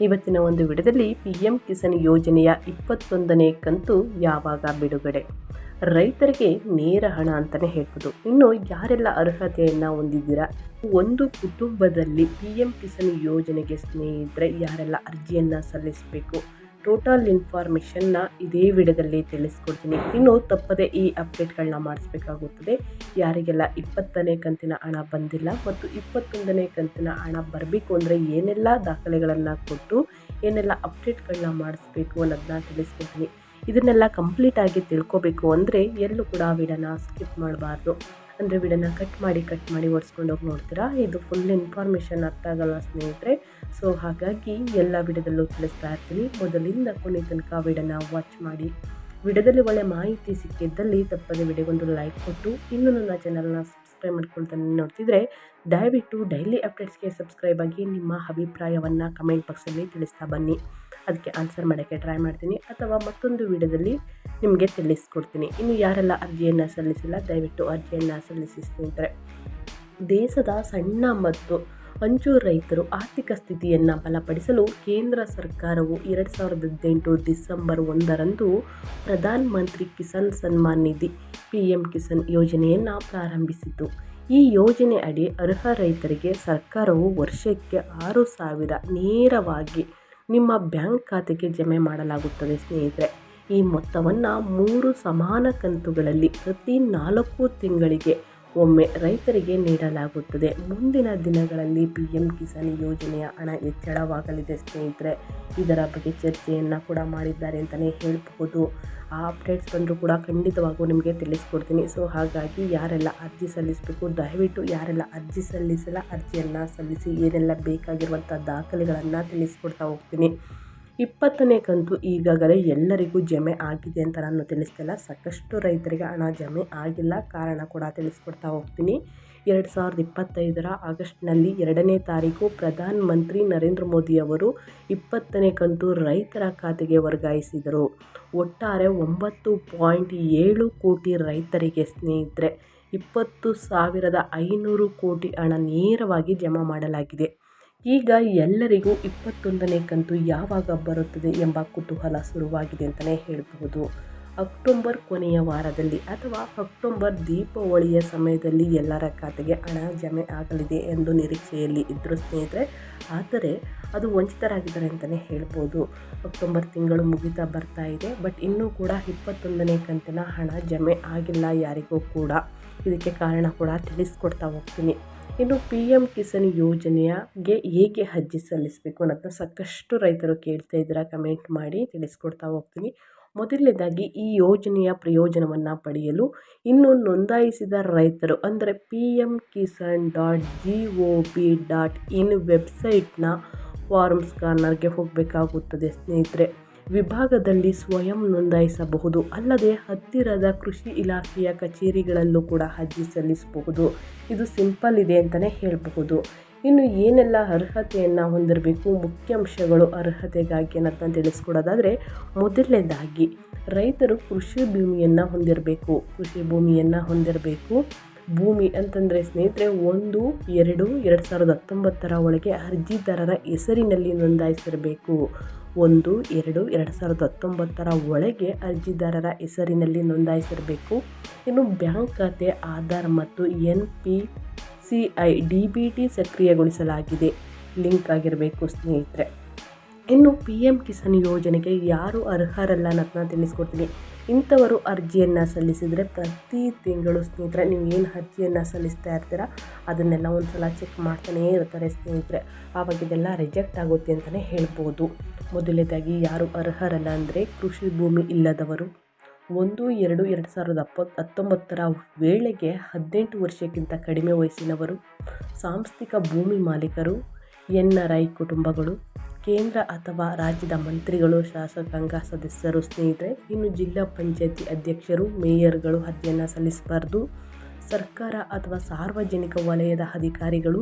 ಇವತ್ತಿನ ಒಂದು ವಿಡಿಯೋದಲ್ಲಿ ಪಿ ಎಂ ಕಿಸಾನ್ ಯೋಜನೆಯ ಇಪ್ಪತ್ತೊಂದನೇ ಕಂತು ಯಾವಾಗ ಬಿಡುಗಡೆ? ರೈತರಿಗೆ ನೇರ ಹಣ ಅಂತಲೇ ಹೇಳ್ಬೋದು. ಇನ್ನು ಯಾರೆಲ್ಲ ಅರ್ಹತೆಯನ್ನು ಹೊಂದಿದ್ದೀರಾ? ಒಂದು ಕುಟುಂಬದಲ್ಲಿ ಪಿ ಎಂ ಕಿಸಾನ್ ಯೋಜನೆಗೆ ಸ್ನೇಹಿತರೆ, ಯಾರೆಲ್ಲ ಅರ್ಜಿಯನ್ನು ಸಲ್ಲಿಸಬೇಕು? ಟೋಟಲ್ ಇನ್ಫಾರ್ಮೇಷನ್ನ ಇದೇ ವಿಡಿಯೋದಲ್ಲಿ ತಿಳಿಸ್ಕೊಡ್ತೀನಿ. ಇನ್ನು ತಪ್ಪದೆ ಈ ಅಪ್ಡೇಟ್ಗಳನ್ನ ಮಾಡಿಸ್ಬೇಕಾಗುತ್ತದೆ. ಯಾರಿಗೆಲ್ಲ ಇಪ್ಪತ್ತನೇ ಕಂತಿನ ಹಣ ಬಂದಿಲ್ಲ ಮತ್ತು ಇಪ್ಪತ್ತೊಂದನೇ ಕಂತಿನ ಹಣ ಬರಬೇಕು ಅಂದರೆ ಏನೆಲ್ಲ ದಾಖಲೆಗಳನ್ನು ಕೊಟ್ಟು ಏನೆಲ್ಲ ಅಪ್ಡೇಟ್ಗಳನ್ನ ಮಾಡಿಸ್ಬೇಕು ಅನ್ನೋದನ್ನ ತಿಳಿಸ್ಕೊಡ್ತೀನಿ. ಇದನ್ನೆಲ್ಲ ಕಂಪ್ಲೀಟಾಗಿ ತಿಳ್ಕೊಬೇಕು ಅಂದರೆ ಎಲ್ಲೂ ಕೂಡ ವಿಡನ ಸ್ಕಿಪ್ ಮಾಡಬಾರ್ದು. ಅಂದರೆ ವಿಡನ ಕಟ್ ಮಾಡಿ ಕಟ್ ಮಾಡಿ ಓಡಿಸ್ಕೊಂಡು ಹೋಗಿ ನೋಡ್ತೀರಾ? ಇದು ಫುಲ್ ಇನ್ಫಾರ್ಮೇಷನ್ ಅರ್ಥ ಆಗಲ್ಲ ಸ್ನೇಹಿತರೆ. ಸೊ ಹಾಗಾಗಿ ಎಲ್ಲ ವಿಡದಲ್ಲೂ ತಿಳಿಸ್ತಾ ಇರ್ತೀನಿ. ಮೊದಲಿಂದ ಕೊನೆ ತನಕ ವಿಡನ್ನ ವಾಚ್ ಮಾಡಿ. ವಿಡದಲ್ಲಿ ಒಳ್ಳೆ ಮಾಹಿತಿ ಸಿಕ್ಕಿದ್ದಲ್ಲಿ ತಪ್ಪದೆ ವಿಡಿಯೋಗೊಂದು ಲೈಕ್ ಕೊಟ್ಟು, ಇನ್ನೂ ನನ್ನ ಚಾನಲ್ನ ಸಬ್ಸ್ಕ್ರೈಬ್ ಮಾಡ್ಕೊಳ್ತಾನೆ ನೋಡ್ತಿದ್ರೆ, ದಯವಿಟ್ಟು ಡೈಲಿ ಅಪ್ಡೇಟ್ಸ್ಗೆ ಸಬ್ಸ್ಕ್ರೈಬ್ ಆಗಿ ನಿಮ್ಮ ಅಭಿಪ್ರಾಯವನ್ನು ಕಮೆಂಟ್ ಬಾಕ್ಸಲ್ಲಿ ತಿಳಿಸ್ತಾ ಬನ್ನಿ. ಅದಕ್ಕೆ ಆನ್ಸರ್ ಮಾಡೋಕ್ಕೆ ಟ್ರೈ ಮಾಡ್ತೀನಿ. ಅಥವಾ ಮತ್ತೊಂದು ವಿಡಿಯೋದಲ್ಲಿ ನಿಮಗೆ ತಿಳಿಸ್ಕೊಡ್ತೀನಿ. ಇನ್ನು ಯಾರೆಲ್ಲ ಅರ್ಜಿಯನ್ನು ಸಲ್ಲಿಸಿಲ್ಲ, ದಯವಿಟ್ಟು ಅರ್ಜಿಯನ್ನು ಸಲ್ಲಿಸಿ ಸ್ನೇಹಿತರೆ. ದೇಶದ ಸಣ್ಣ ಮತ್ತು ಅಂಚು ರೈತರು ಆರ್ಥಿಕ ಸ್ಥಿತಿಯನ್ನು ಬಲಪಡಿಸಲು ಕೇಂದ್ರ ಸರ್ಕಾರವು ಎರಡು ಸಾವಿರದ ಹದಿನೆಂಟು ಡಿಸೆಂಬರ್ ಒಂದರಂದು ಪ್ರಧಾನ ಮಂತ್ರಿ ಕಿಸಾನ್ ಸನ್ಮಾನ್ ನಿಧಿ ಪಿ ಎಂ ಕಿಸಾನ್ ಯೋಜನೆಯನ್ನು ಪ್ರಾರಂಭಿಸಿತು ಈ ಯೋಜನೆ ಅಡಿ ಅರ್ಹ ರೈತರಿಗೆ ಸರ್ಕಾರವು ವರ್ಷಕ್ಕೆ ಆರು ಸಾವಿರ ನೇರವಾಗಿ ನಿಮ್ಮ ಬ್ಯಾಂಕ್ ಖಾತೆಗೆ ಜಮೆ ಮಾಡಲಾಗುತ್ತದೆ ಸ್ನೇಹಿತರೆ. ಈ ಮೊತ್ತವನ್ನು ಮೂರು ಸಮಾನ ಕಂತುಗಳಲ್ಲಿ ಪ್ರತಿ ನಾಲ್ಕು ತಿಂಗಳಿಗೆ ಒಮ್ಮೆ ರೈತರಿಗೆ ನೀಡಲಾಗುತ್ತದೆ. ಮುಂದಿನ ದಿನಗಳಲ್ಲಿ ಪಿ ಎಂ ಕಿಸಾನ್ ಯೋಜನೆಯ ಹಣ ಹೆಚ್ಚಳವಾಗಲಿದೆ ಸ್ನೇಹಿತರೆ. ಇದರ ಬಗ್ಗೆ ಚರ್ಚೆಯನ್ನು ಕೂಡ ಮಾಡಿದ್ದಾರೆ ಅಂತಲೇ ಹೇಳಬಹುದು. ಆ ಅಪ್ಡೇಟ್ಸ್ ಬಂದರೂ ಕೂಡ ಖಂಡಿತವಾಗೂ ನಿಮಗೆ ತಿಳಿಸ್ಕೊಡ್ತೀನಿ. ಸೊ ಹಾಗಾಗಿ ಯಾರೆಲ್ಲ ಅರ್ಜಿ ಸಲ್ಲಿಸಬೇಕು, ದಯವಿಟ್ಟು ಯಾರೆಲ್ಲ ಅರ್ಜಿ ಸಲ್ಲಿಸಲ್ಲ, ಅರ್ಜಿಯನ್ನು ಸಲ್ಲಿಸಿ ಏನೆಲ್ಲ ಬೇಕಾಗಿರುವಂಥ ದಾಖಲೆಗಳನ್ನು ತಿಳಿಸ್ಕೊಡ್ತಾ ಹೋಗ್ತೀನಿ. ಇಪ್ಪತ್ತನೇ ಕಂತು ಈಗಾಗಲೇ ಎಲ್ಲರಿಗೂ ಜಮೆ ಆಗಿದೆ ಅಂತ ನಾನು ತಿಳಿಸ್ತಿಲ್ಲ ಸಾಕಷ್ಟು ರೈತರಿಗೆ ಹಣ ಜಮೆ ಆಗಿಲ್ಲ. ಕಾರಣ ಕೂಡ ತಿಳಿಸ್ಕೊಡ್ತಾ ಹೋಗ್ತೀನಿ. ಎರಡು ಸಾವಿರದ ಇಪ್ಪತ್ತೈದರ ಆಗಸ್ಟ್ನಲ್ಲಿ ಎರಡನೇ ತಾರೀಕು ಪ್ರಧಾನ ಮಂತ್ರಿ ನರೇಂದ್ರ ಮೋದಿ ಅವರು ಇಪ್ಪತ್ತನೇ ಕಂತು ರೈತರ ಖಾತೆಗೆ ವರ್ಗಾಯಿಸಿದರು. ಒಟ್ಟಾರೆ ಒಂಬತ್ತು ಪಾಯಿಂಟ್ ಏಳು ಕೋಟಿ ರೈತರಿಗೆ ಸ್ನೇಹಿತರೆ, ಇಪ್ಪತ್ತು ಸಾವಿರದ ಐನೂರು ಕೋಟಿ ಹಣ ನೇರವಾಗಿ ಜಮಾ ಮಾಡಲಾಗಿದೆ. ಈಗ ಎಲ್ಲರಿಗೂ ಇಪ್ಪತ್ತೊಂದನೇ ಕಂತು ಯಾವಾಗ ಬರುತ್ತದೆ ಎಂಬ ಕುತೂಹಲ ಶುರುವಾಗಿದೆ ಅಂತಲೇ ಹೇಳಬಹುದು. ಅಕ್ಟೋಬರ್ ಕೊನೆಯ ವಾರದಲ್ಲಿ ಅಥವಾ ಅಕ್ಟೋಬರ್ ದೀಪಾವಳಿಯ ಸಮಯದಲ್ಲಿ ಎಲ್ಲರ ಖಾತೆಗೆ ಹಣ ಜಮೆ ಆಗಲಿದೆ ಎಂದು ನಿರೀಕ್ಷೆಯಲ್ಲಿ ಇದ್ದರು ಸ್ನೇಹಿತರೆ, ಆದರೆ ಅದು ವಂಚಿತರಾಗಿದ್ದಾರೆ ಅಂತಲೇ ಹೇಳ್ಬೋದು ಅಕ್ಟೋಬರ್ ತಿಂಗಳು ಮುಗಿತಾ ಬರ್ತಾ ಇದೆ, ಬಟ್ ಇನ್ನೂ ಕೂಡ ಇಪ್ಪತ್ತೊಂದನೇ ಕಂತಿನ ಹಣ ಜಮೆ ಆಗಿಲ್ಲ ಯಾರಿಗೂ ಕೂಡ. ಇದಕ್ಕೆ ಕಾರಣ ಕೂಡ ತಿಳಿಸ್ಕೊಡ್ತಾ ಹೋಗ್ತೀನಿ. ಇನ್ನು ಪಿ ಎಂ ಕಿಸಾನ್ ಯೋಜನೆಯಗೆ ಹೇಗೆ ಅರ್ಜಿ ಸಲ್ಲಿಸಬೇಕು ಅನ್ನೋದನ್ನ ಸಾಕಷ್ಟು ರೈತರು ಕೇಳ್ತಾ ಇದ್ದೀರಾ ಕಮೆಂಟ್ ಮಾಡಿ ತಿಳಿಸ್ಕೊಡ್ತಾ ಹೋಗ್ತೀನಿ. ಮೊದಲನೇದಾಗಿ ಈ ಯೋಜನೆಯ ಪ್ರಯೋಜನವನ್ನು ಪಡೆಯಲು ಇನ್ನು ನೋಂದಾಯಿಸಿದ ರೈತರು ಅಂದರೆ P M Kisan dot G O B dot in ವೆಬ್ಸೈಟ್ನ form ಸ್ಕಾನರ್ಗೆ ಹೋಗಬೇಕಾಗುತ್ತದೆ. ಸ್ನೇಹಿತರೆ ವಿಭಾಗದಲ್ಲಿ ಸ್ವಯಂ ನೋಂದಾಯಿಸಬಹುದು. ಅಲ್ಲದೆ ಹತ್ತಿರದ ಕೃಷಿ ಇಲಾಖೆಯ ಕಚೇರಿಗಳಲ್ಲೂ ಕೂಡ ಅರ್ಜಿ ಸಲ್ಲಿಸಬಹುದು. ಇದು ಸಿಂಪಲ್ ಇದೆ ಅಂತಲೇ ಹೇಳಬಹುದು. ಇನ್ನು ಏನೆಲ್ಲ ಅರ್ಹತೆಯನ್ನು ಹೊಂದಿರಬೇಕು, ಮುಖ್ಯಾಂಶಗಳು ಅರ್ಹತೆಗಾಗಿ ಅನ್ನೋದನ್ನ ತಿಳಿಸ್ಕೊಡೋದಾದರೆ, ಮೊದಲನೇದಾಗಿ ರೈತರು ಕೃಷಿ ಭೂಮಿಯನ್ನು ಹೊಂದಿರಬೇಕು. ಕೃಷಿ ಭೂಮಿಯನ್ನು ಹೊಂದಿರಬೇಕು. ಭೂಮಿ ಅಂತಂದರೆ ಸ್ನೇಹಿತರೆ, ಒಂದು, ಎರಡು ಎರಡು ಸಾವಿರದ ಹತ್ತೊಂಬತ್ತರ ಒಳಗೆ ಅರ್ಜಿದಾರರ ಹೆಸರಿನಲ್ಲಿ ನೋಂದಾಯಿಸಿರಬೇಕು. ಒಂದು, ಎರಡು ಎರಡು ಸಾವಿರದ ಹತ್ತೊಂಬತ್ತರ ಒಳಗೆ ಅರ್ಜಿದಾರರ ಹೆಸರಿನಲ್ಲಿ ನೋಂದಾಯಿಸಿರಬೇಕು. ಇನ್ನು ಬ್ಯಾಂಕ್ ಖಾತೆ, ಆಧಾರ್ ಮತ್ತು N P C I D B T ಸಕ್ರಿಯಗೊಳಿಸಲಾಗಿದೆ. Link ಆಗಿರಬೇಕು ಸ್ನೇಹಿತರೆ. ಇನ್ನು ಪಿ ಎಂ ಕಿಸಾನ್ ಯೋಜನೆಗೆ ಯಾರು ಅರ್ಹರಲ್ಲ ಅನ್ನೋದನ್ನ ತಿಳಿಸ್ಕೊಡ್ತೀನಿ. ಇಂಥವರು ಅರ್ಜಿಯನ್ನು ಸಲ್ಲಿಸಿದರೆ ಪ್ರತಿ ತಿಂಗಳು ಸ್ನೇಹಿತರೆ ನೀವು ಏನು ಅರ್ಜಿಯನ್ನು ಸಲ್ಲಿಸ್ತಾ ಇರ್ತೀರ, ಅದನ್ನೆಲ್ಲ ಒಂದು ಸಲ ಚೆಕ್ ಮಾಡ್ತಾನೇ ಇರ್ತಾರೆ ಸ್ನೇಹಿತರೆ. ಆವಾಗ ಇದೆಲ್ಲ ರಿಜೆಕ್ಟ್ ಆಗುತ್ತೆ ಅಂತಲೇ ಹೇಳ್ಬೋದು. ಮೊದಲನೇದಾಗಿ, ಯಾರು ಅರ್ಹರಲ್ಲ ಅಂದರೆ ಕೃಷಿ ಭೂಮಿ ಇಲ್ಲದವರು. ಒಂದು, ಎರಡು ಎರಡು ಸಾವಿರದ ಅಪ್ಪ ಹತ್ತೊಂಬತ್ತರ ವೇಳೆಗೆ ಹದಿನೆಂಟು ವರ್ಷಕ್ಕಿಂತ ಕಡಿಮೆ ವಯಸ್ಸಿನವರು, ಸಾಂಸ್ಥಿಕ ಭೂಮಿ ಮಾಲೀಕರು, ಎನ್ ಆರ್ ಐ ಕುಟುಂಬಗಳು ಕೇಂದ್ರ ಅಥವಾ ರಾಜ್ಯದ ಮಂತ್ರಿಗಳು, ಶಾಸಕಾಂಗ ಸದಸ್ಯರು ಸ್ನೇಹಿತರೆ, ಇನ್ನು ಜಿಲ್ಲಾ ಪಂಚಾಯತಿ ಅಧ್ಯಕ್ಷರು, ಮೇಯರ್ಗಳು ಅರ್ಜಿಯನ್ನು ಸಲ್ಲಿಸಬಾರ್ದು. ಸರ್ಕಾರ ಅಥವಾ ಸಾರ್ವಜನಿಕ ವಲಯದ ಅಧಿಕಾರಿಗಳು,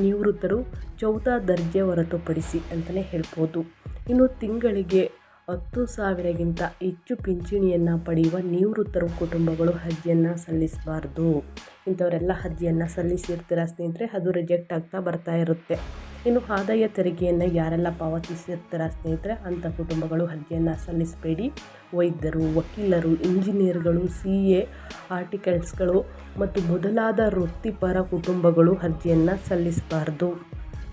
ನಿವೃತ್ತರು ಚೌಥ ದರ್ಜೆ ಹೊರತುಪಡಿಸಿ ಅಂತಲೇ ಹೇಳ್ಬೋದು. ಇನ್ನು ತಿಂಗಳಿಗೆ ಹತ್ತು ಸಾವಿರಗಿಂತ ಹೆಚ್ಚು ಪಿಂಚಣಿಯನ್ನು ಪಡೆಯುವ ನಿವೃತ್ತರು ಕುಟುಂಬಗಳು ಅರ್ಜಿಯನ್ನು ಸಲ್ಲಿಸಬಾರ್ದು. ಇಂಥವರೆಲ್ಲ ಅರ್ಜಿಯನ್ನು ಸಲ್ಲಿಸಿರ್ತೀರ ಸ್ನೇಹಿತರೆ? ಅದು ರಿಜೆಕ್ಟ್ ಆಗ್ತಾ ಬರ್ತಾ ಇರುತ್ತೆ. ಇನ್ನು ಆದಾಯ ತೆರಿಗೆಯನ್ನು ಯಾರೆಲ್ಲ ಪಾವತಿಸಿರ್ತಾರ ಸ್ನೇಹಿತರೆ, ಅಂಥ ಕುಟುಂಬಗಳು ಅರ್ಜಿಯನ್ನು ಸಲ್ಲಿಸಬೇಡಿ. ವೈದ್ಯರು, ವಕೀಲರು, ಇಂಜಿನಿಯರ್ಗಳು, ಸಿ ಎ ಆರ್ಟಿಕಲ್ಸ್ಗಳು ಮತ್ತು ಮೊದಲಾದ ವೃತ್ತಿಪರ ಕುಟುಂಬಗಳು ಅರ್ಜಿಯನ್ನು ಸಲ್ಲಿಸಬಾರ್ದು.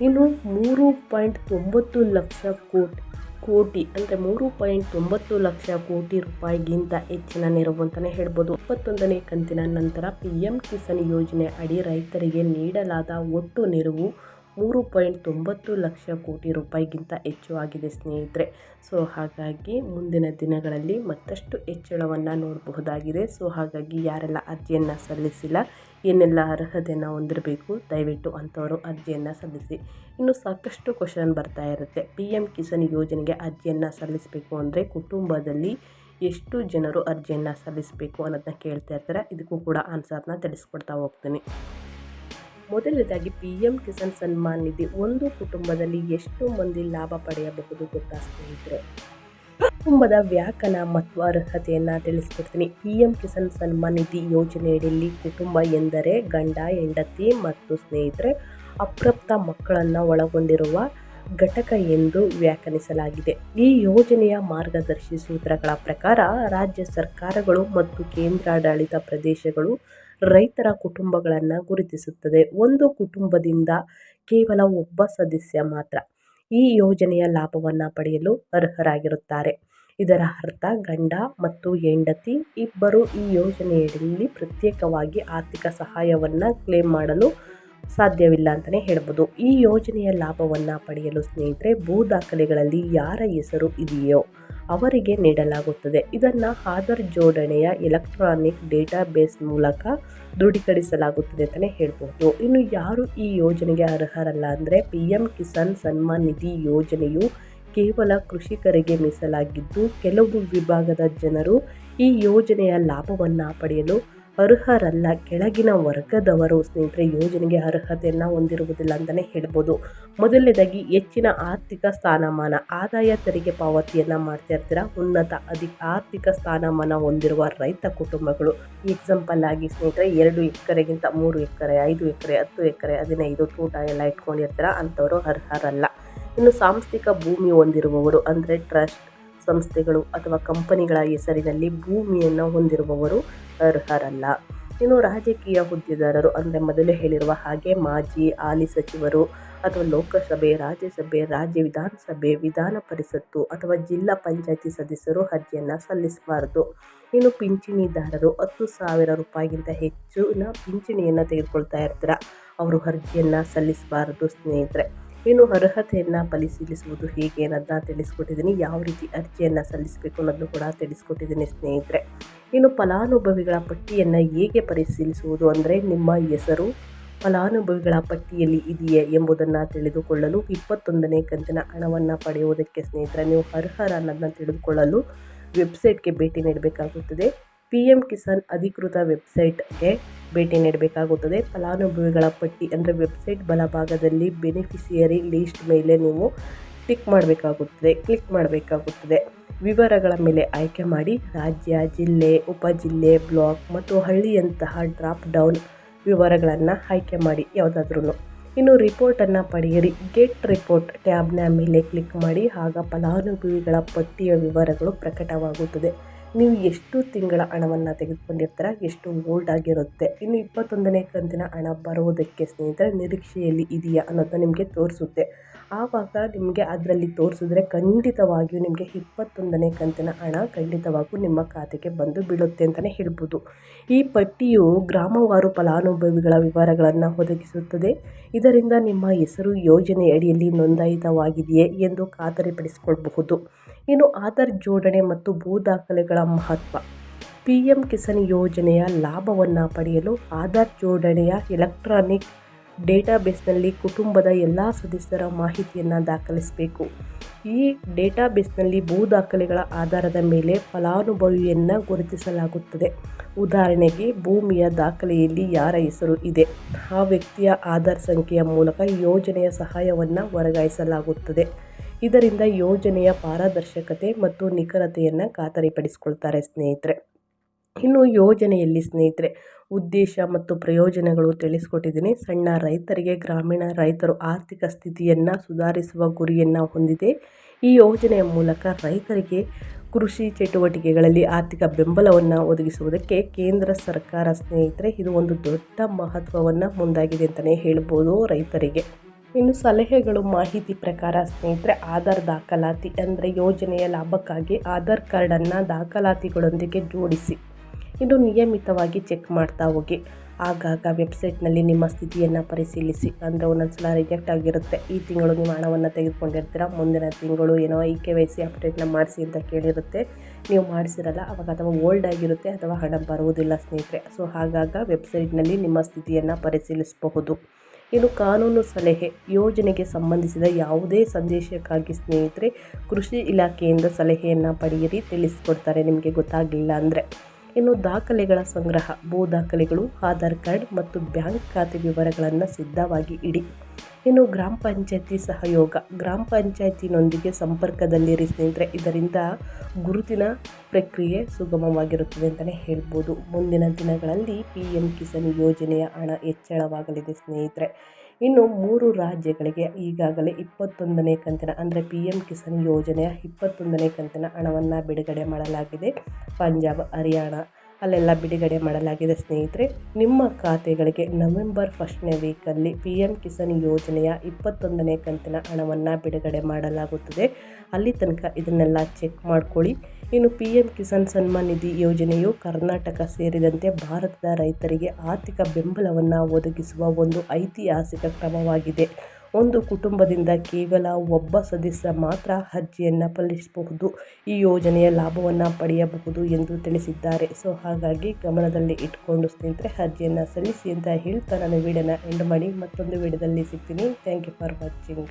ಇನ್ನು ಮೂರು ಪಾಯಿಂಟ್ ತೊಂಬತ್ತು ಲಕ್ಷ ಕೋಟಿ ಕೋಟಿ ಅಂದರೆ ಮೂರು ಪಾಯಿಂಟ್ ಒಂಬತ್ತು ಲಕ್ಷ ಕೋಟಿ ರೂಪಾಯಿಗಿಂತ ಹೆಚ್ಚಿನ ನೆರವು ಅಂತಲೇ ಹೇಳ್ಬೋದು. ಇಪ್ಪತ್ತೊಂದನೇ ಕಂತಿನ ನಂತರ ಪಿ ಎಂ ಕಿಸಾನ್ ಯೋಜನೆ ಅಡಿ ರೈತರಿಗೆ ನೀಡಲಾದ ಒಟ್ಟು ನೆರವು ಮೂರು ಪಾಯಿಂಟ್ ತೊಂಬತ್ತು ಲಕ್ಷ ಕೋಟಿ ರೂಪಾಯಿಗಿಂತ ಹೆಚ್ಚು ಆಗಿದೆ ಸ್ನೇಹಿತರೆ. ಸೊ, ಹಾಗಾಗಿ ಮುಂದಿನ ದಿನಗಳಲ್ಲಿ ಮತ್ತಷ್ಟು ಹೆಚ್ಚಳವನ್ನು ನೋಡಬಹುದಾಗಿದೆ. ಸೊ, ಹಾಗಾಗಿ ಯಾರೆಲ್ಲ ಅರ್ಜಿಯನ್ನು ಸಲ್ಲಿಸಿಲ್ಲ, ಏನೆಲ್ಲ ಅರ್ಹತೆಯನ್ನು ಹೊಂದಿರಬೇಕು, ದಯವಿಟ್ಟು ಅಂಥವರು ಅರ್ಜಿಯನ್ನು ಸಲ್ಲಿಸಿ. ಇನ್ನು ಸಾಕಷ್ಟು ಕ್ವಶನ್ ಬರ್ತಾ ಇರುತ್ತೆ. ಪಿ ಎಂ ಕಿಸಾನ್ ಯೋಜನೆಗೆ ಅರ್ಜಿಯನ್ನು ಸಲ್ಲಿಸಬೇಕು ಅಂದರೆ ಕುಟುಂಬದಲ್ಲಿ ಎಷ್ಟು ಜನರು ಅರ್ಜಿಯನ್ನು ಸಲ್ಲಿಸಬೇಕು ಅನ್ನೋದನ್ನ ಕೇಳ್ತಾ ಇರ್ತಾರೆ. ಇದಕ್ಕೂ ಕೂಡ ಆನ್ಸರ್ನ ತಿಳಿಸ್ಕೊಡ್ತಾ ಹೋಗ್ತೀನಿ. ಮೊದಲನೇದಾಗಿ ಪಿ ಎಂ ಕಿಸಾನ್ ಸನ್ಮಾನ್ ನಿಧಿ. ಒಂದು ಕುಟುಂಬದಲ್ಲಿ ಎಷ್ಟು ಮಂದಿ ಲಾಭ ಪಡೆಯಬಹುದು ಗೊತ್ತಾ ಸ್ನೇಹಿತರೆ? ಕುಟುಂಬದ ವ್ಯಾಕನ ಮತ್ತು ಅರ್ಹತೆಯನ್ನು ತಿಳಿಸ್ಕೊಡ್ತೀನಿ. ಪಿ ಎಂ ಕಿಸಾನ್ ಸನ್ಮಾನ್ ನಿಧಿ ಯೋಜನೆಯಡಿಯಲ್ಲಿ ಕುಟುಂಬ ಎಂದರೆ ಗಂಡ, ಹೆಂಡತಿ ಮತ್ತು ಸ್ನೇಹಿತರೆ, ಅಪ್ರಪ್ತ ಮಕ್ಕಳನ್ನು ಒಳಗೊಂಡಿರುವ ಘಟಕ ಎಂದು ವ್ಯಾಖ್ಯಾನಿಸಲಾಗಿದೆ. ಈ ಯೋಜನೆಯ ಮಾರ್ಗದರ್ಶಿ ಸೂತ್ರಗಳ ಪ್ರಕಾರ, ರಾಜ್ಯ ಸರ್ಕಾರಗಳು ಮತ್ತು ಕೇಂದ್ರಾಡಳಿತ ಪ್ರದೇಶಗಳು ರೈತರ ಕುಟುಂಬಗಳನ್ನು ಗುರುತಿಸುತ್ತದೆ. ಒಂದು ಕುಟುಂಬದಿಂದ ಕೇವಲ ಒಬ್ಬ ಸದಸ್ಯ ಮಾತ್ರ ಈ ಯೋಜನೆಯ ಲಾಭವನ್ನು ಪಡೆಯಲು ಅರ್ಹರಾಗಿರುತ್ತಾರೆ. ಇದರ ಅರ್ಥ ಗಂಡ ಮತ್ತು ಹೆಂಡತಿ ಇಬ್ಬರು ಈ ಯೋಜನೆಯಲ್ಲಿ ಪ್ರತ್ಯೇಕವಾಗಿ ಆರ್ಥಿಕ ಸಹಾಯವನ್ನು ಕ್ಲೇಮ್ ಮಾಡಲು ಸಾಧ್ಯವಿಲ್ಲ ಅಂತಲೇ ಹೇಳ್ಬೋದು. ಈ ಯೋಜನೆಯ ಲಾಭವನ್ನು ಪಡೆಯಲು ಸ್ನೇಹಿತರೆ, ಭೂ ದಾಖಲೆಗಳಲ್ಲಿ ಯಾರ ಹೆಸರು ಇದೆಯೋ ಅವರಿಗೆ ನೀಡಲಾಗುತ್ತದೆ. ಇದನ್ನು ಆಧಾರ್ ಜೋಡಣೆಯ ಎಲೆಕ್ಟ್ರಾನಿಕ್ ಡೇಟಾಬೇಸ್ ಮೂಲಕ ದೃಢೀಕರಿಸಲಾಗುತ್ತದೆ ಅಂತಲೇ ಹೇಳ್ಬೋದು. ಇನ್ನು ಯಾರು ಈ ಯೋಜನೆಗೆ ಅರ್ಹರಲ್ಲ ಅಂದರೆ ಪಿ ಎಂ ಕಿಸಾನ್ ಸನ್ಮಾನ್ ನಿಧಿ ಯೋಜನೆಯು ಕೇವಲ ಕೃಷಿಕರಿಗೆ ಮೀಸಲಾಗಿದ್ದು, ಕೆಲವು ವಿಭಾಗದ ಜನರು ಈ ಯೋಜನೆಯ ಲಾಭವನ್ನು ಪಡೆಯಲು ಅರ್ಹರಲ್ಲ. ಕೆಳಗಿನ ವರ್ಗದವರು ಸ್ನೇಹಿತರೆ, ಯೋಜನೆಗೆ ಅರ್ಹತೆಯನ್ನು ಹೊಂದಿರುವುದಿಲ್ಲ ಅಂತಲೇ ಹೇಳ್ಬೋದು. ಮೊದಲನೇದಾಗಿ, ಹೆಚ್ಚಿನ ಆರ್ಥಿಕ ಸ್ಥಾನಮಾನ. ಆದಾಯ ತೆರಿಗೆ ಪಾವತಿಯನ್ನು ಮಾಡ್ತಾ ಇರ್ತೀರ? ಉನ್ನತ ಅಧಿ, ಆರ್ಥಿಕ ಸ್ಥಾನಮಾನ ಹೊಂದಿರುವ ರೈತ ಕುಟುಂಬಗಳು. ಎಕ್ಸಾಂಪಲ್ ಆಗಿ ಸ್ನೇಹಿತರೆ, ಎರಡು ಎಕರೆಗಿಂತ ಮೂರು ಎಕರೆ, ಐದು ಎಕರೆ, ಹತ್ತು ಎಕರೆ, ಹದಿನೈದು ತೋಟ ಎಲ್ಲ ಇಟ್ಕೊಂಡಿರ್ತೀರ? ಅಂಥವರು ಅರ್ಹರಲ್ಲ. ಇನ್ನು ಸಾಂಸ್ಥಿಕ ಭೂಮಿ ಹೊಂದಿರುವವರು ಅಂದರೆ, ಟ್ರಸ್ಟ್ ಸಂಸ್ಥೆಗಳು ಅಥವಾ ಕಂಪನಿಗಳ ಹೆಸರಿನಲ್ಲಿ ಭೂಮಿಯನ್ನು ಹೊಂದಿರುವವರು ಅರ್ಹರಲ್ಲ. ಇನ್ನು ರಾಜಕೀಯ ಹುದ್ದೆದಾರರು ಅಂದರೆ ಮೊದಲೇ ಹೇಳಿರುವ ಹಾಗೆ ಮಾಜಿ ಹಾಲಿ ಸಚಿವರು ಅಥವಾ ಲೋಕಸಭೆ, ರಾಜ್ಯಸಭೆ, ರಾಜ್ಯ ವಿಧಾನಸಭೆ, ವಿಧಾನ ಪರಿಷತ್ತು ಅಥವಾ ಜಿಲ್ಲಾ ಪಂಚಾಯತಿ ಸದಸ್ಯರು ಅರ್ಜಿಯನ್ನು ಸಲ್ಲಿಸಬಾರದು. ಇನ್ನು ಪಿಂಚಣಿದಾರರು ಹತ್ತು ಸಾವಿರ ರೂಪಾಯಿಗಿಂತ ಹೆಚ್ಚಿನ ಪಿಂಚಣಿಯನ್ನು ತೆಗೆದುಕೊಳ್ತಾ ಇರ್ತಾರೆ. ಅವರು ಅರ್ಜಿಯನ್ನು ಸಲ್ಲಿಸಬಾರದು ಸ್ನೇಹಿತರೆ. ಇನ್ನು ಅರ್ಹತೆಯನ್ನು ಪರಿಶೀಲಿಸುವುದು ಹೇಗೆ ಅನ್ನೋದನ್ನ ತಿಳಿಸ್ಕೊಟ್ಟಿದ್ದೀನಿ. ಯಾವ ರೀತಿ ಅರ್ಜಿಯನ್ನು ಸಲ್ಲಿಸಬೇಕು ಅನ್ನೋದನ್ನು ಕೂಡ ತಿಳಿಸ್ಕೊಟ್ಟಿದ್ದೀನಿ ಸ್ನೇಹಿತರೆ. ಇನ್ನು ಫಲಾನುಭವಿಗಳ ಪಟ್ಟಿಯನ್ನು ಹೇಗೆ ಪರಿಶೀಲಿಸುವುದು ಅಂದರೆ ನಿಮ್ಮ ಹೆಸರು, ಫಲಾನುಭವಿಗಳ ಪಟ್ಟಿಯಲ್ಲಿ ಇದೆಯೇ ಎಂಬುದನ್ನು ತಿಳಿದುಕೊಳ್ಳಲು ಇಪ್ಪತ್ತೊಂದನೇ ಕಂತಿನ ಹಣವನ್ನು ಪಡೆಯುವುದಕ್ಕೆ ಸ್ನೇಹಿತರೆ, ನೀವು ಅರ್ಹರ ಅನ್ನೋದನ್ನ ತಿಳಿದುಕೊಳ್ಳಲು ವೆಬ್ಸೈಟ್ಗೆ ಭೇಟಿ ನೀಡಬೇಕಾಗುತ್ತದೆ. ಪಿ ಎಂ ಕಿಸಾನ್ ಅಧಿಕೃತ ವೆಬ್ಸೈಟ್ಗೆ ಭೇಟಿ ನೀಡಬೇಕಾಗುತ್ತದೆ. ಫಲಾನುಭವಿಗಳ ಪಟ್ಟಿ ಅಂದರೆ ವೆಬ್ಸೈಟ್ ಬಲಭಾಗದಲ್ಲಿ ಬೆನಿಫಿಷಿಯರಿ ಲೀಸ್ಟ್ ಮೇಲೆ ನೀವು ಕ್ಲಿಕ್ ಮಾಡಬೇಕಾಗುತ್ತದೆ ಕ್ಲಿಕ್ ಮಾಡಬೇಕಾಗುತ್ತದೆ. ವಿವರಗಳ ಮೇಲೆ ಆಯ್ಕೆ ಮಾಡಿ. ರಾಜ್ಯ, ಜಿಲ್ಲೆ ಉಪಜಿಲ್ಲೆ ಬ್ಲಾಕ್ ಮತ್ತು ಹಳ್ಳಿಯಂತಹ ಡ್ರಾಪ್ ಡೌನ್ ವಿವರಗಳನ್ನು ಆಯ್ಕೆ ಮಾಡಿ ಯಾವುದಾದ್ರೂ ಇನ್ನು ರಿಪೋರ್ಟನ್ನು ಪಡೆಯಿರಿ. ಗೆಟ್ ರಿಪೋರ್ಟ್ ಟ್ಯಾಬ್ನ ಮೇಲೆ ಕ್ಲಿಕ್ ಮಾಡಿ. ಆಗ ಫಲಾನುಭವಿಗಳ ಪಟ್ಟಿಯ ವಿವರಗಳು ಪ್ರಕಟವಾಗುತ್ತದೆ. ನೀವು ಎಷ್ಟು ತಿಂಗಳ ಹಣವನ್ನು ತೆಗೆದುಕೊಂಡಿರ್ತೀರ, ಎಷ್ಟು ಓಲ್ಡ್ ಆಗಿರುತ್ತೆ, ಇನ್ನು ಇಪ್ಪತ್ತೊಂದನೇ ಕಂತಿನ ಹಣ ಬರುವುದಕ್ಕೆ ಸ್ನೇಹಿತರೆ ನಿರೀಕ್ಷೆಯಲ್ಲಿ ಇದೆಯಾ ಅನ್ನೋದನ್ನ ನಿಮಗೆ ತೋರಿಸುತ್ತೆ. ಆವಾಗ ನಿಮಗೆ ಅದರಲ್ಲಿ ತೋರಿಸಿದ್ರೆ ಖಂಡಿತವಾಗಿಯೂ ನಿಮಗೆ ಇಪ್ಪತ್ತೊಂದನೇ ಕಂತಿನ ಹಣ ಖಂಡಿತವಾಗೂ ನಿಮ್ಮ ಖಾತೆಗೆ ಬಂದು ಬೀಳುತ್ತೆ ಅಂತಲೇ ಹೇಳ್ಬೋದು. ಈ ಪಟ್ಟಿಯು ಗ್ರಾಮವಾರು ಫಲಾನುಭವಿಗಳ ವಿವರಗಳನ್ನು ಒದಗಿಸುತ್ತದೆ. ಇದರಿಂದ ನಿಮ್ಮ ಹೆಸರು ಯೋಜನೆ ಅಡಿಯಲ್ಲಿ ನೋಂದಾಯಿತವಾಗಿದೆಯೇ ಎಂದು ಖಾತರಿಪಡಿಸಿಕೊಳ್ಳಬಹುದು ಇನ್ನು ಆಧಾರ್ ಜೋಡಣೆ ಮತ್ತು ಭೂ ದಾಖಲೆಗಳ ಮಹತ್ವ. ಪಿ ಎಂ ಕಿಸಾನ್ ಯೋಜನೆಯ ಲಾಭವನ್ನು ಪಡೆಯಲು ಆಧಾರ್ ಜೋಡಣೆಯ ಎಲೆಕ್ಟ್ರಾನಿಕ್ ಡೇಟಾಬೇಸ್ನಲ್ಲಿ ಕುಟುಂಬದ ಎಲ್ಲ ಸದಸ್ಯರ ಮಾಹಿತಿಯನ್ನು ದಾಖಲಿಸಬೇಕು. ಈ ಡೇಟಾಬೇಸ್ನಲ್ಲಿ ಭೂ ದಾಖಲೆಗಳ ಆಧಾರದ ಮೇಲೆ ಫಲಾನುಭವಿಯನ್ನು ಗುರುತಿಸಲಾಗುತ್ತದೆ. ಉದಾಹರಣೆಗೆ, ಭೂಮಿಯ ದಾಖಲೆಯಲ್ಲಿ ಯಾರ ಹೆಸರು ಇದೆ? ಆ ವ್ಯಕ್ತಿಯ ಆಧಾರ್ ಸಂಖ್ಯೆಯ ಮೂಲಕ ಯೋಜನೆಯ ಸಹಾಯವನ್ನು ವರ್ಗಾಯಿಸಲಾಗುತ್ತದೆ. ಇದರಿಂದ ಯೋಜನೆಯ ಪಾರದರ್ಶಕತೆ ಮತ್ತು ನಿಖರತೆಯನ್ನು ಖಾತರಿಪಡಿಸಿಕೊಳ್ತಾರೆ ಸ್ನೇಹಿತರೆ. ಇನ್ನು ಯೋಜನೆಯಲ್ಲಿ ಸ್ನೇಹಿತರೆ ಉದ್ದೇಶ ಮತ್ತು ಪ್ರಯೋಜನಗಳು ತಿಳಿಸ್ಕೊಟ್ಟಿದ್ದೀನಿ. ಸಣ್ಣ ರೈತರಿಗೆ ಗ್ರಾಮೀಣ ರೈತರು ಆರ್ಥಿಕ ಸ್ಥಿತಿಯನ್ನು ಸುಧಾರಿಸುವ ಗುರಿಯನ್ನು ಹೊಂದಿದೆ. ಈ ಯೋಜನೆಯ ಮೂಲಕ ರೈತರಿಗೆ ಕೃಷಿ ಚಟುವಟಿಕೆಗಳಲ್ಲಿ ಆರ್ಥಿಕ ಬೆಂಬಲವನ್ನು ಒದಗಿಸುವುದಕ್ಕೆ ಕೇಂದ್ರ ಸರ್ಕಾರ ಸ್ನೇಹಿತರೆ, ಇದು ಒಂದು ದೊಡ್ಡ ಮಹತ್ವವನ್ನು ಮುಂದಾಗಿದೆ ಅಂತಲೇ ಹೇಳ್ಬೋದು ರೈತರಿಗೆ. ಇನ್ನು ಸಲಹೆಗಳು, ಮಾಹಿತಿ ಪ್ರಕಾರ ಸ್ನೇಹಿತರೆ, ಆಧಾರ್ ದಾಖಲಾತಿ ಅಂದರೆ ಯೋಜನೆಯ ಲಾಭಕ್ಕಾಗಿ ಆಧಾರ್ ಕಾರ್ಡನ್ನು ದಾಖಲಾತಿಗಳೊಂದಿಗೆ ಜೋಡಿಸಿ. ಇನ್ನು ನಿಯಮಿತವಾಗಿ ಚೆಕ್ ಮಾಡ್ತಾ ಹೋಗಿ. ಆಗಾಗ ವೆಬ್ಸೈಟ್ನಲ್ಲಿ ನಿಮ್ಮ ಸ್ಥಿತಿಯನ್ನು ಪರಿಶೀಲಿಸಿ. ಅಂದರೆ ಒಂದೊಂದು ಸಲ ರಿಜೆಕ್ಟ್ ಆಗಿರುತ್ತೆ. ಈ ತಿಂಗಳು ನೀವು ಹಣವನ್ನು ತೆಗೆದುಕೊಂಡಿರ್ತೀರ? ಮುಂದಿನ ತಿಂಗಳು ಏನೋ ಈ ಕೆ ವೈ ಸಿ ಅಪ್ಡೇಟ್ನ ಮಾಡಿಸಿ ಅಂತ ಕೇಳಿರುತ್ತೆ. ನೀವು ಮಾಡಿಸಿರಲ್ಲ, ಅವಾಗ ಅಥವಾ ಓಲ್ಡ್ ಆಗಿರುತ್ತೆ ಅಥವಾ ಹಣ ಬರುವುದಿಲ್ಲ ಸ್ನೇಹಿತರೆ. ಸೊ, ಹಾಗಾಗ ವೆಬ್ಸೈಟ್ನಲ್ಲಿ ನಿಮ್ಮ ಸ್ಥಿತಿಯನ್ನು ಪರಿಶೀಲಿಸಬಹುದು. ಇನ್ನು ಕಾನೂನು ಸಲಹೆ, ಯೋಜನೆಗೆ ಸಂಬಂಧಿಸಿದ ಯಾವುದೇ ಸಂದೇಶಕ್ಕಾಗಿ ಸ್ನೇಹಿತರೆ, ಕೃಷಿ ಇಲಾಖೆಯಿಂದ ಸಲಹೆಯನ್ನು ಪಡೆಯಿರಿ, ತಿಳಿಸ್ಕೊಡ್ತಾರೆ. ನಿಮಗೆ ಗೊತ್ತಾಗಲಿಲ್ಲ ಅಂದರೆ. ಇನ್ನು ದಾಖಲೆಗಳ ಸಂಗ್ರಹ, ಭೂ ದಾಖಲೆಗಳು, ಆಧಾರ್ ಕಾರ್ಡ್ ಮತ್ತು ಬ್ಯಾಂಕ್ ಖಾತೆ ವಿವರಗಳನ್ನು ಸಿದ್ಧವಾಗಿ ಇಡಿ. ಇನ್ನು ಗ್ರಾಮ ಪಂಚಾಯತಿ ಸಹಯೋಗ, ಗ್ರಾಮ ಪಂಚಾಯತಿನೊಂದಿಗೆ ಸಂಪರ್ಕದಲ್ಲಿರಿ ಸ್ನೇಹಿತರೆ. ಇದರಿಂದ ಗುರುತಿನ ಪ್ರಕ್ರಿಯೆ ಸುಗಮವಾಗಿರುತ್ತದೆ ಅಂತಲೇ ಹೇಳ್ಬೋದು. ಮುಂದಿನ ದಿನಗಳಲ್ಲಿ ಪಿ ಎಂ ಕಿಸಾನ್ ಯೋಜನೆಯ ಹಣ ಹೆಚ್ಚಳವಾಗಲಿದೆ ಸ್ನೇಹಿತರೆ. ಇನ್ನು ಮೂರು ರಾಜ್ಯಗಳಿಗೆ ಈಗಾಗಲೇ ಇಪ್ಪತ್ತೊಂದನೇ ಕಂತಿನ, ಅಂದರೆ ಪಿ ಎಂ ಕಿಸಾನ್ ಯೋಜನೆಯ ಇಪ್ಪತ್ತೊಂದನೇ ಕಂತಿನ ಹಣವನ್ನು ಬಿಡುಗಡೆ ಮಾಡಲಾಗಿದೆ. ಪಂಜಾಬ್, ಹರಿಯಾಣ ಅಲ್ಲೆಲ್ಲ ಬಿಡುಗಡೆ ಮಾಡಲಾಗಿದೆ. ಸ್ನೇಹಿತರೆ, ನಿಮ್ಮ ಖಾತೆಗಳಿಗೆ ನವೆಂಬರ್ ಫಸ್ಟ್ನೇ ವೀಕಲ್ಲಿ ಪಿ ಎಂ ಕಿಸಾನ್ ಯೋಜನೆಯ ಇಪ್ಪತ್ತೊಂದನೇ ಕಂತಿನ ಹಣವನ್ನು ಬಿಡುಗಡೆ ಮಾಡಲಾಗುತ್ತದೆ. ಅಲ್ಲಿ ತನಕ ಇದನ್ನೆಲ್ಲ ಚೆಕ್ ಮಾಡ್ಕೊಳ್ಳಿ. ಇನ್ನು ಪಿ ಎಂ ಕಿಸಾನ್ ಸನ್ಮಾನ್ ನಿಧಿ ಯೋಜನೆಯು ಕರ್ನಾಟಕ ಸೇರಿದಂತೆ ಭಾರತದ ರೈತರಿಗೆ ಆರ್ಥಿಕ ಬೆಂಬಲವನ್ನು ಒದಗಿಸುವ ಒಂದು ಐತಿಹಾಸಿಕ ಕ್ರಮವಾಗಿದೆ. ಒಂದು ಕುಟುಂಬದಿಂದ ಕೇವಲ ಒಬ್ಬ ಸದಸ್ಯ ಮಾತ್ರ ಅರ್ಜಿಯನ್ನು ಫಲಿಸಬಹುದು ಈ ಯೋಜನೆಯ ಲಾಭವನ್ನು ಪಡೆಯಬಹುದು ಎಂದು ತಿಳಿಸಿದ್ದಾರೆ. ಸೊ ಹಾಗಾಗಿ ಗಮನದಲ್ಲಿ ಇಟ್ಕೊಂಡು ಸ್ನೇಹಿತರೆ, ಅರ್ಜಿಯನ್ನು ಸಲ್ಲಿಸಿ ಅಂತ ಹೇಳ್ತಾ ನಾನು ವೀಡಿಯೋನ ಎಂಡ್ ಮಾಡಿ ಮತ್ತೊಂದು ವೀಡಿಯೋದಲ್ಲಿ ಸಿಗ್ತೀನಿ. Thank you for watching